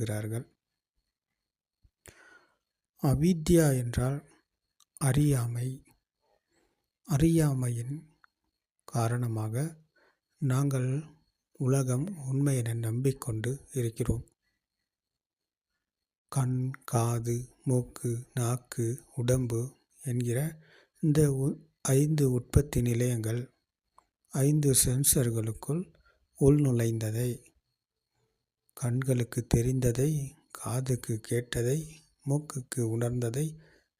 கொண்டிருக்கிறார்கள். அவித்யா என்றால் அறியாமை. அறியாமையின் காரணமாக நாங்கள் உலகம் உண்மை என நம்பிக்கொண்டு இருக்கிறோம். கண் காது மூக்கு நாக்கு உடம்பு என்கிற இந்த ஐந்து உற்பத்தி நிலையங்கள் ஐந்து சென்சர்களுக்குள் உள்நுழைந்ததை கண்களுக்கு தெரிந்ததை காதுக்கு கேட்டதை மூக்குக்கு உணர்ந்ததை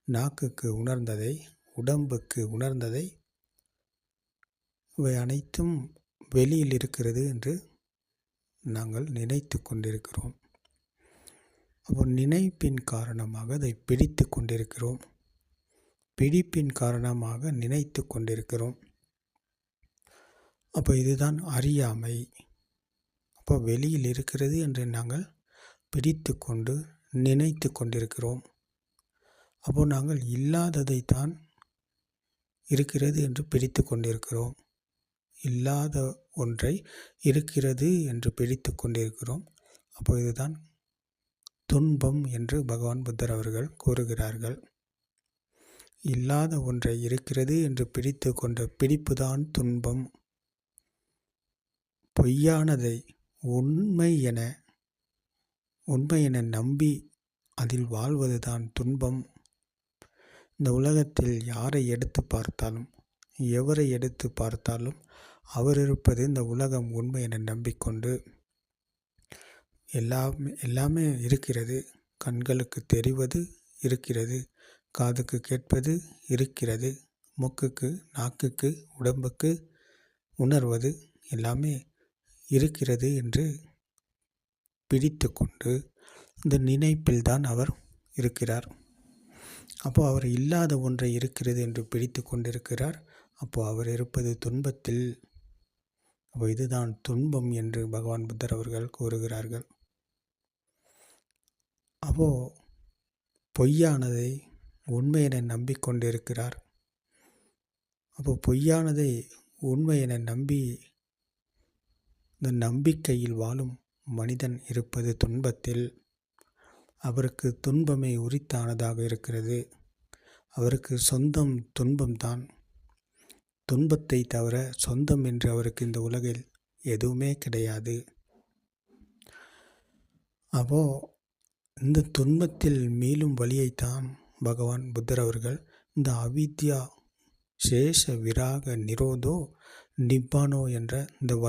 நாக்குக்கு உணர்ந்ததை உடம்புக்கு உணர்ந்ததை இவை அனைத்தும் வெளியில் இருக்கிறது என்று நாங்கள் நினைத்து கொண்டிருக்கிறோம். அப்போ நினைப்பின் காரணமாக அதை பிடித்து கொண்டிருக்கிறோம். பிடிப்பின் காரணமாக நினைத்து கொண்டிருக்கிறோம். அப்போ இதுதான் அறியாமை. அப்போ வெளியில் இருக்கிறது என்று நாங்கள் பிடித்து கொண்டு நினைத்து கொண்டிருக்கிறோம். அப்போ நாங்கள் இல்லாததைத்தான் இருக்கிறது என்று பிடித்து கொண்டிருக்கிறோம். இல்லாத ஒன்றை இருக்கிறது என்று பிடித்து கொண்டிருக்கிறோம். அப்போ இதுதான் துன்பம் என்று பகவான் புத்தர் அவர்கள் கூறுகிறார்கள். இல்லாத ஒன்றை இருக்கிறது என்று பிடித்து கொண்ட பிடிப்புதான் துன்பம். பொய்யானதை உண்மை என உண்மை என நம்பி அதில் வாழ்வதுதான் துன்பம். இந்த உலகத்தில் யாரை எடுத்து பார்த்தாலும் எவரை எடுத்து பார்த்தாலும் அவர் இருப்பது இந்த உலகம் உண்மை என நம்பிக்கொண்டு எல்லாமே எல்லாமே இருக்கிறது. கண்களுக்கு தெரிவது இருக்கிறது காதுக்கு கேட்பது இருக்கிறது மூக்குக்கு நாக்குக்கு உடம்புக்கு உணர்வது எல்லாமே இருக்கிறது என்று பிடித்து கொண்டு இந்த நினைப்பில் தான் அவர் இருக்கிறார். அப்போ அவர் இல்லாத ஒன்றை இருக்கிறது என்று பிடித்து கொண்டிருக்கிறார் அப்போ அவர் இருப்பது துன்பத்தில். அப்போ இதுதான் துன்பம் என்று பகவான் புத்தர் அவர்கள் கூறுகிறார்கள். அப்போ பொய்யானதை உண்மை என நம்பிக்கொண்டிருக்கிறார். அப்போ பொய்யானதை உண்மை என நம்பி இந்த நம்பிக்கையில் வாழும் மனிதன் இருப்பது துன்பத்தில். அவருக்கு துன்பமே உரித்தானதாக இருக்கிறது. அவருக்கு சொந்தம் துன்பம்தான். துன்பத்தை தவிர சொந்தம் என்று அவருக்கு இந்த உலகில் எதுவுமே கிடையாது. அப்போ இந்த துன்பத்தில் மீளும் வழியைத்தான் பகவான் புத்தர் அவர்கள் இந்த அவித்யா சேஷ விராக நிரோதோ நிப்பானோ என்ற இந்த வழி